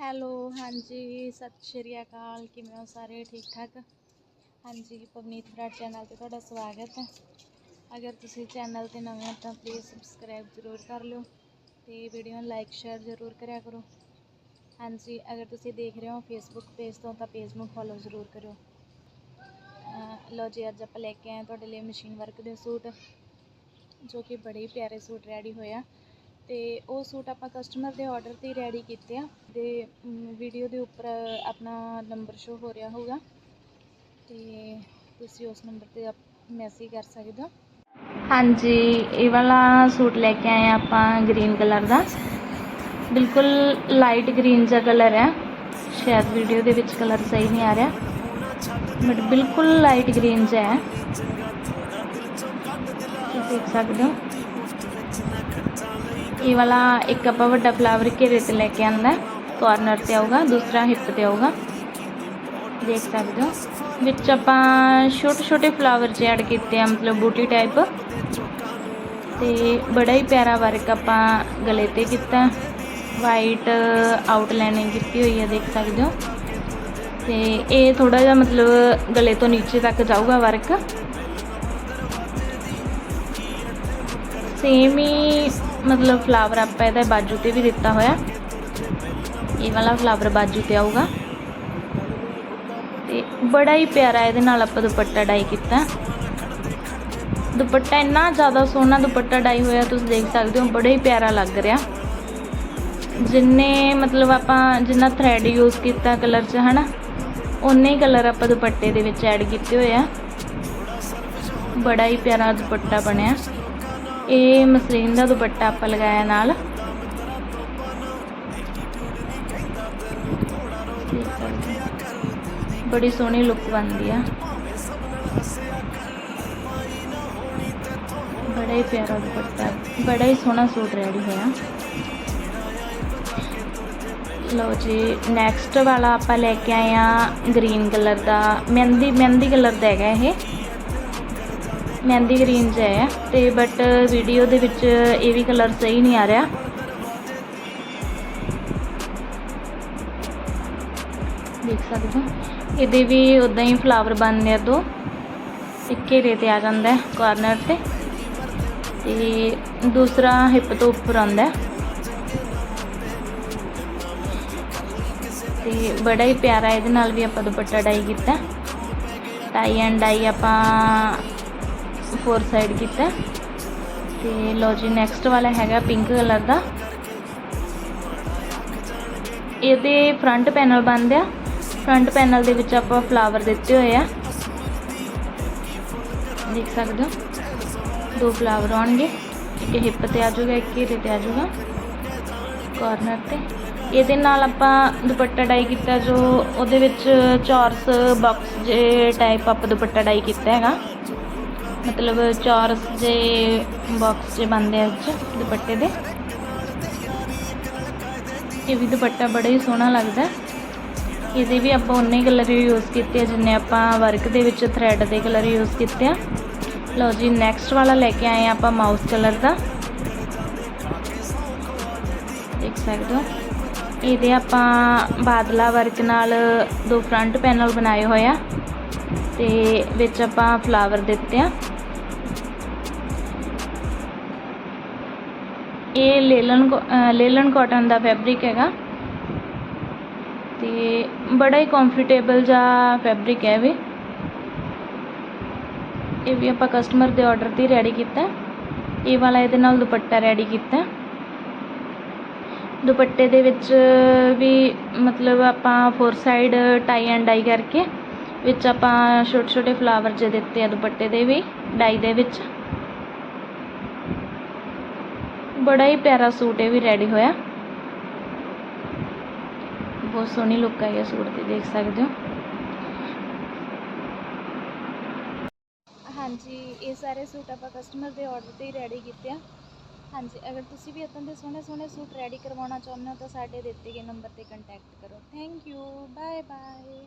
Hello, ਹਾਂਜੀ, ਸਤਿ ਸ਼੍ਰੀ ਅਕਾਲ, ਕਿਵੇਂ ਹੋ ਸਾਰੇ? ਠੀਕ ਠਾਕ? ਹਾਂਜੀ, ਪਵਨੀਤ ਬਰਾੜ ਚੈਨਲ ਤੇ ਤੁਹਾਡਾ ਸਵਾਗਤ ਹੈ। ਅਗਰ ਤੁਸੀਂ ਚੈਨਲ ਤੇ ਨਵੇਂ ਹੋ ਤਾਂ ਪਲੀਜ਼ ਸਬਸਕ੍ਰਾਈਬ ਜ਼ਰੂਰ ਕਰ ਲਿਓ ਤੇ ਵੀਡੀਓ ਨੂੰ ਲਾਈਕ ਸ਼ੇਅਰ ਜ਼ਰੂਰ ਕਰਿਆ ਕਰੋ। ਹਾਂਜੀ, ਅਗਰ ਤੁਸੀਂ ਦੇਖ ਰਹੇ ਹੋ ਫੇਸਬੁੱਕ ਪੇਜ ਤੋਂ ਤਾਂ ਪੇਜ ਨੂੰ ਫੋਲੋ ਜ਼ਰੂਰ ਕਰਿਓ। ਅਹ ਲਓ ਜੀ, ਅੱਜ ਆਪਾਂ ਲੈ ਕੇ ਆਏ ਤੁਹਾਡੇ ਲਈ ਮਸ਼ੀਨ ਵਰਕ ਦੇ ਸੂਟ, ਜੋ ਕਿ ਬੜੇ ਹੀ ਪਿਆਰੇ ਸੂਟ ਰੈਡੀ ਹੋਏ ਆ। ਤੇ ਉਹ ਸੂਟ ਆਪਾਂ ਕਸਟਮਰ ਦੇ ਆਰਡਰ ਤੇ ਰੈਡੀ ਕੀਤੇ ਆ ਤੇ ਵੀਡੀਓ ਦੇ ਉੱਪਰ ਆਪਣਾ ਨੰਬਰ ਸ਼ੋ ਹੋ ਰਿਹਾ ਹੋਊਗਾ ਤੇ ਤੁਸੀਂ ਉਸ ਨੰਬਰ ਤੇ ਮੈਸੇਜ ਕਰ ਸਕਦੇ ਹੋ। ਹਾਂਜੀ, ਇਹ ਵਾਲਾ ਸੂਟ ਲੈ ਕੇ ਆਏ ਆ ਆਪਾਂ ਗ੍ਰੀਨ ਕਲਰ ਦਾ। ਬਿਲਕੁਲ ਲਾਈਟ ਗ੍ਰੀਨ ਜਿਹਾ ਕਲਰ ਹੈ। ਸ਼ਾਇਦ ਵੀਡੀਓ ਦੇ ਵਿੱਚ ਕਲਰ ਸਹੀ ਨਹੀਂ ਆ ਰਿਹਾ। ਬਟ ਬਿਲਕੁਲ ਲਾਈਟ ਗ੍ਰੀਨ ਜਿਹਾ ਹੈ। ਤੁਸੀਂ ਦੇਖ ਸਕਦੇ ਹੋ। ਇਹ ਵਾਲਾ ਇੱਕ ਆਪਾਂ ਵੱਡਾ ਫਲਾਵਰ ਘੇਰੇ ਤੇ ਲੈ ਕੇ ਆਂਦਾ ਕਾਰਨਰ ਤੇ ਆਊਗਾ, ਦੂਸਰਾ ਹਿੱਪ ਤੇ ਆਊਗਾ। ਦੇਖ ਸਕਦੇ ਹੋ। ਵਿੱਚ ਆਪਾਂ ਛੋਟੇ ਛੋਟੇ ਫਲਾਵਰ ਜੇ ਐਡ ਕੀਤੇ ਆ, ਮਤਲਬ ਬੂਟੀ ਟਾਈਪ ਤੇ ਬੜਾ ਹੀ ਪਿਆਰਾ ਵਰਕ ਆਪਾਂ ਗਲੇ ਤੇ ਕੀਤਾ ਵਾਈਟ ਆਊਟਲਾਈਨਿੰਗ ਕੀਤੀ ਹੋਈ ਹੈ, ਦੇਖ ਸਕਦੇ ਹੋ। ਤੇ ਇਹ ਥੋੜਾ ਜਿਹਾ ਮਤਲਬ ਗਲੇ ਤੋਂ ਨੀਚੇ ਤੱਕ ਜਾਊਗਾ ਵਰਕ ਸੇਮ ਹੀ ਮਤਲਬ ਫਲਾਵਰ ਆਪਾਂ ਇਹਦਾ ਬਾਜੂ ਤੇ ਵੀ ਦਿੱਤਾ ਹੋਇਆ। ਇਹ ਵਾਲਾ ਫਲਾਵਰ ਬਾਜੂ ਤੇ ਆਊਗਾ। ਤੇ ਬੜਾ ਹੀ ਪਿਆਰਾ ਇਹਦੇ ਨਾਲ ਆਪਾਂ ਦੁਪੱਟਾ ਡਾਈ ਕੀਤਾ। ਦੁਪੱਟਾ ਇੰਨਾ ਜ਼ਿਆਦਾ ਸੋਹਣਾ ਦੁਪੱਟਾ ਡਾਈ ਹੋਇਆ, ਤੁਸੀਂ ਦੇਖ ਸਕਦੇ ਹੋ, ਬੜਾ ਹੀ ਪਿਆਰਾ ਲੱਗ ਰਿਹਾ। ਜਿੰਨੇ ਮਤਲਬ ਆਪਾਂ ਜਿੰਨਾ ਥ੍ਰੈਡ ਯੂਜ਼ ਕੀਤਾ ਕਲਰ 'ਚ, ਹਨਾ ਉਨੇ ਹੀ ਕਲਰ ਆਪਾਂ ਦੁਪੱਟੇ ਦੇ ਵਿੱਚ ਐਡ ਕੀਤੇ ਹੋਏ ਆ। ਬੜਾ ਹੀ ਪਿਆਰਾ ਦੁਪੱਟਾ ਬਣਿਆ। ਇਹ ਮਸਲੀਨ ਦਾ ਦੁਪੱਟਾ ਆਪਾਂ ਲਗਾਇਆ ਨਾਲ। ਬੜੀ ਸੋਹਣੀ ਲੁੱਕ ਬਣਦੀ ਆ। ਬੜਾ ਹੀ ਪਿਆਰਾ ਦੁਪੱਟਾ, ਬੜਾ ਹੀ ਸੋਹਣਾ ਸੂਟ ਰੈਡੀ ਹੋਇਆ। ਲਓ ਜੀ ਨੈਕਸਟ ਵਾਲਾ ਆਪਾਂ ਲੈ ਕੇ ਆਏ ਆ ਗ੍ਰੀਨ ਕਲਰ ਦਾ, ਮਹਿੰਦੀ ਮਹਿੰਦੀ ਕਲਰ ਦਾ ਹੈਗਾ ਇਹ। ਮਹਿੰਦੀ ਗ੍ਰੀਨ 'ਚ ਹੈ ਤੇ ਬਟ ਵੀਡੀਓ ਦੇ ਵਿੱਚ ਇਹ ਵੀ ਕਲਰ ਸਹੀ ਨਹੀਂ ਆ ਰਿਹਾ। ਦੇਖ ਸਕਦੇ ਹੋ। ਇਹਦੇ ਵੀ ਉਦਾਂ ਹੀ ਫਲਾਵਰ ਬਣਦੇ ਆ ਦੋ। ਇੱਕ ਘੇਰੇ ਤੇ ਆ ਜਾਂਦਾ ਹੈ ਕਾਰਨਰ ਤੇ। ਤੇ ਦੂਸਰਾ ਹਿੱਪ ਤੋਂ ਉੱਪਰ ਆਉਂਦਾ ਹੈ। ਤੇ ਬੜਾ ਹੀ ਪਿਆਰਾ ਇਹਦੇ ਨਾਲ ਵੀ ਆਪਾਂ ਦੁਪੱਟਾ ਡਾਈ ਕੀਤਾ। ਟਾਈ ਐਂਡ ਡਾਈ ਆਪਾਂ ਫੋਰ ਸਾਈਡ ਕੀਤਾ। ਤੇ ਲਓ ਜੀ ਨੈਕਸਟ ਵਾਲਾ ਹੈਗਾ ਪਿੰਕ ਕਲਰ ਦਾ। ਇਹਦੇ ਫਰੰਟ ਪੈਨਲ ਬੰਦ ਆ। ਫਰੰਟ ਪੈਨਲ ਦੇ ਵਿੱਚ ਆਪਾਂ ਫਲਾਵਰ ਦਿੱਤੇ ਹੋਏ ਆ। ਦੇਖ ਸਕਦੇ ਹੋ। ਦੋ ਫਲਾਵਰ ਆਉਣਗੇ। ਇੱਕ ਹਿੱਪ ਤੇ ਆ ਜਾਊਗਾ, ਇੱਕ ਘੇਰੇ ਤੇ ਆ ਜਾਊਗਾ। ਕਾਰਨਰ ਤੇ। ਇਹਦੇ ਨਾਲ ਆਪਾਂ ਦੁਪੱਟਾ ਡਾਈ ਕੀਤਾ ਜੋ ਉਹਦੇ ਵਿੱਚ ਚੌਰਸ ਬਾਕਸ ਜੇ ਟਾਈਪ ਆਪਾਂ ਦੁਪੱਟਾ ਡਾਈ ਕੀਤਾ ਹੈਗਾ। ਮਤਲਬ ਚੌਰਸ ਜੇ ਬਾਕਸ ਜੇ ਬਣਦੇ ਆ ਅੱਜ ਦੁਪੱਟੇ ਦੇ। ਇਹ ਵੀ ਦੁਪੱਟਾ ਬੜਾ ਹੀ ਸੋਹਣਾ ਲੱਗਦਾ। ਇਹਦੇ ਵੀ ਆਪਾਂ ਉਨੇ ਕਲਰ ਯੂਜ਼ ਕੀਤੇ ਆ, ਜਿੰਨੇ ਆਪਾਂ ਵਰਕ ਦੇ ਵਿੱਚ ਥ੍ਰੈਡ ਦੇ ਕਲਰ ਯੂਜ਼ ਕੀਤੇ ਆ। ਲਓ ਜੀ ਨੈਕਸਟ ਵਾਲਾ ਲੈ ਕੇ ਆਏ ਆ ਆਪਾਂ ਮਾਊਸ ਕਲਰ ਦਾ। ਦੇਖ ਸਕਦੇ ਹੋ। ਇਹਦੇ ਆਪਾਂ ਬਾਦਲਾ ਵਰਕ ਨਾਲ ਦੋ ਫਰੰਟ ਪੈਨਲ ਬਣਾਏ ਹੋਏ ਆ। ਤੇ ਵਿੱਚ ਆਪਾਂ ਫਲਾਵਰ ਦਿੱਤੇ ਆ। ਇਹ ਲੇਲਨ ਕੋ- ਅਹ ਲੇਲਨ ਕਾਟਨ ਦਾ ਫੈਬਰਿਕ ਹੈਗਾ। ਤੇ ਬੜਾ ਹੀ ਕੰਫਰਟੇਬਲ ਜਿਹਾ ਫੈਬਰਿਕ ਹੈ ਵੀ। ਇਹ ਵੀ ਆਪਾਂ ਕਸਟਮਰ ਦੇ ਆਰਡਰ ਤੇ ਰੈਡੀ ਕੀਤਾ। ਇਹ ਵਾਲਾ ਇਹਦੇ ਨਾਲ ਦੁਪੱਟਾ ਰੈਡੀ ਕੀਤਾ। ਦੁਪੱਟੇ ਦੇ ਵਿੱਚ ਵੀ ਮਤਲਬ ਆਪਾਂ four side tie and dye ਕਰਕੇ ਵਿੱਚ ਆਪਾਂ ਛੋਟੇ ਛੋਟੇ ਫਲਾਵਰ ਜੇ ਦਿੱਤੇ ਆ ਦੁਪੱਟੇ ਦੇ ਵੀ ਡਾਈ ਦੇ ਵਿੱਚ। ਬੜਾ ਹੀ ਪਿਆਰਾ ਸੂਟ ਇਹ ਵੀ ਰੈਡੀ ਹੋਇਆ। ਬਹੁਤ ਸੋਹਣੀ ਲੁੱਕ ਆਈ ਹੈ ਸੂਟ ਦੀ, ਦੇਖ ਸਕਦੇ ਹੋ। ਹਾਂਜੀ, ਇਹ ਸਾਰੇ ਸੂਟ ਆਪਾਂ ਕਸਟਮਰ ਦੇ ਆਰਡਰ ਤੇ ਹੀ ਰੈਡੀ ਕੀਤੇ ਆ। ਹਾਂਜੀ, ਅਗਰ ਤੁਸੀਂ ਵੀ ਇਦਾਂ ਦੇ ਸੋਹਣੇ ਸੋਹਣੇ ਸੂਟ ਰੈਡੀ ਕਰਵਾਉਣਾ ਚਾਹੁੰਦੇ ਹੋ ਤਾਂ ਸਾਡੇ ਦਿੱਤੇ ਗਏ ਨੰਬਰ ਤੇ ਕੰਟੈਕਟ ਕਰੋ। Thank you bye bye